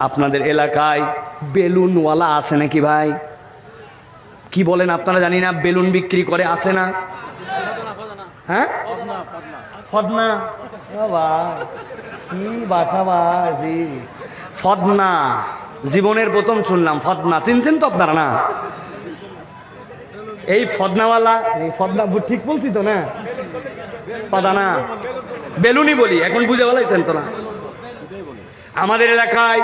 আপনাদের এলাকায় বেলুনওয়ালা আছে নাকি ভাই? কি বলেন আপনারা জানি না বেলুন বিক্রি করে আসে না? হ্যাঁ? ফদনা। বাবা কি বাসা বাজি ফদনা জীবনের প্রথম শুনলাম ফদনা। চিনছেন তো আপনারা না? এই ফদনাওয়ালা এই ফদনা ঠিক বলছি তো না? ফদানা। বেলুনই বলি এখন বুঝে বলাইছেন তো না? আমাদের এলাকায়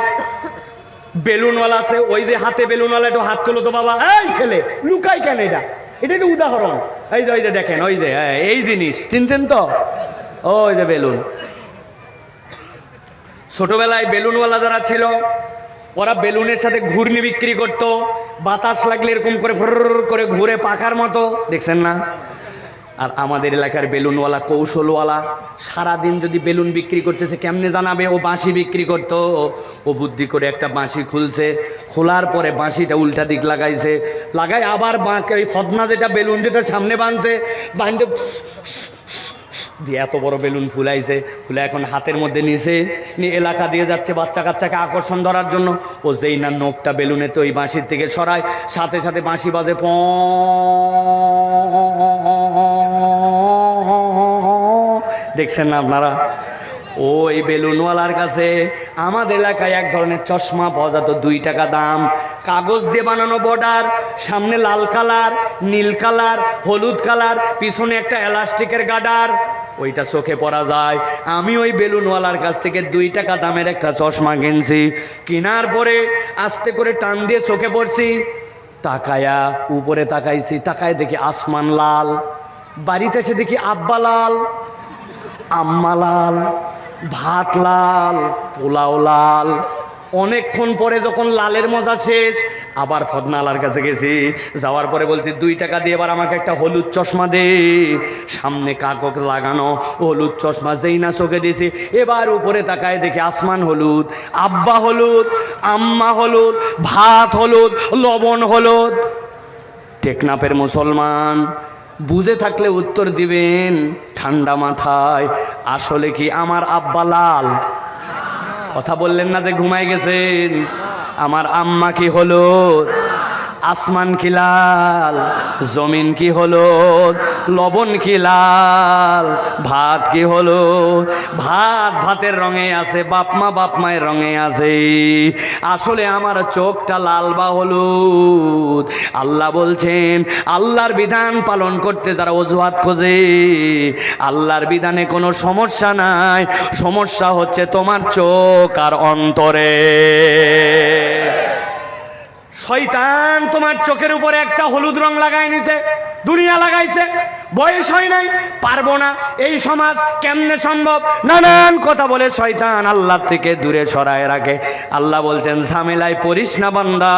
বেলুনওয়ালা আছে, ওই যে হাতে বেলুনওয়ালা, একটু হাত তুলো তো বাবা। এই ছেলে, লুকাই কেন এটা? এটা একটা উদাহরণ। এই যে, ওই যে দেখেন, ওই যে, এই জিনিস, চিনছেন তো? ওই যে বেলুন। ছোটবেলায় বেলুনওয়ালা যারা ছিল, ওরা বেলুনের সাথে ঘূর্ণি বিক্রি করতো, বাতাস লাগলে এরকম করে ফর করে ঘুরে পাকার মতো। দেখছেন না? আর আমাদের এলাকার বেলুনওয়ালা, কৌশলওয়ালা, সারাদিন যদি বেলুন বিক্রি করতেছে, কেমনে জানাবে? ও বাঁশি বিক্রি করতো। ও বুদ্ধি করে একটা বাঁশি খুলছে। খোলার পরে বাঁশিটা উল্টা দিক লাগাইছে। লাগাই আবার বাঁকে, ওই ফদনা যেটা, বেলুন যেটা সামনে বাঁধছে বাঁধতে দিয়ে এত বড় বেলুন ফুলাইছে। ফুলে এখন হাতের মধ্যে নিছে, নিয়ে এলাকা দিয়ে যাচ্ছে বাচ্চা কাচ্চাকে আকর্ষণ ধরার জন্য। ও যেই না নোকটা বেলুনে তো ওই বাঁশির থেকে সরায়, সাথে সাথে বাঁশি বাজে প দেখছেন না আপনারা? ওই বেলুনওয়ালার কাছে আমাদের এলাকায় এক ধরনের চশমা পাওয়া যেত, দুই টাকা দাম। কাগজ দিয়ে বানানো বর্ডার সামনে লাল কালার, নীল কালার, হলুদ কালার, পিছনে একটা এলাস্টিকের গাডার। ওইটা চোখে পড়া যায়। আমি ওই বেলুনওয়ালার কাছ থেকে দুই টাকা দামের একটা চশমা কিনছি। কেনার পরে আস্তে করে টান দিয়ে চোখে পড়ছি। তাকায়া, উপরে তাকাইছি, তাকায় দেখি আসমান লাল। বাড়িতে এসে দেখি আব্বা লাল। আম্মা লাল ভাত লাল পোলাও লাল অনেকক্ষণ পরে যখন লালের মজা শেষ, আবার ফদনালার কাছে গেছি। যাওয়ার পরে বলছি, দুই টাকা দিয়ে এবার আমাকে একটা হলুদ চশমা দে। সামনে কাকক লাগানো হলুদ চশমা যেই না চোখে দিয়েছি। এবার উপরে তাকায় দেখি আসমান হলুদ, আব্বা হলুদ, আম্মা হলুদ, ভাত হলুদ, লবণ হলুদ। টেকনাপের মুসলমান, বুঝে থাকলে উত্তর দিবেন, ঠান্ডা মাথায় আসলে কি আমার আব্বা লাল? কথা বললেন না যে ঘুমাই গেছেন? আমার আম্মা কি হলো আসমান কি লাল? জমিন কি হলো লবণ কি লাল? ভাত কি হলো ভাত ভাতের রঙে আছে, বাপমা বাপমায়ের রঙে আছে। আসলে আমার চোখটা লাল বা হলুদ। আল্লাহ বলছেন, আল্লাহর বিধান পালন করতে যারা অজুহাত খোঁজে, আল্লাহর বিধানে কোনো সমস্যা নাই। সমস্যা হচ্ছে তোমার চোখ আর অন্তরে। শয়তান তোমার চোখের উপরে একটা হলুদ রং লাগায় নিছে। দুনিয়া লাগাইছে। বয়স হয় নাই, পারব না। এই সমাজ কেমনে সম্ভব? নানান কথা বলে শয়তান আল্লাহ থেকে দূরে সরায় রাখে। আল্লাহ বলছেন, ঝামেলায় পড়িস না বান্দা।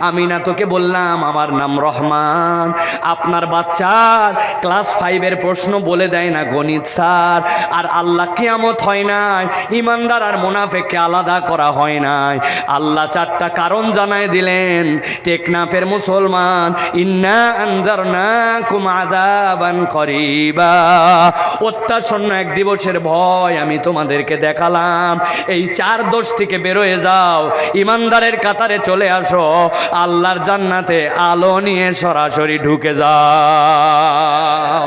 আমি না তোকে বললাম, আমার নাম রহমান। আপনার বাচ্চার ক্লাস ফাইভের প্রশ্ন বলে দেয় না গণিত স্যার। আর আল্লাহ কিয়ামত হয় নাই, ইমানদার আর মোনাফেককে আলাদা করা হয় নাই। আল্লাহ চারটা কারণ জানায় দিলেন, টেকনাফের মুসলমান, ইন্না আনজারনা কুম আযাবান করিবা। অত্যাসন্ন এক দিবসের ভয় আমি তোমাদেরকে দেখালাম। এই চার দোষ থেকে বেরোয় যাও, ইমানদারের কাতারে চলে আসো, আল্লাহর জান্নাতে আলো নিয়ে সরাসরি ঢুকে যাও।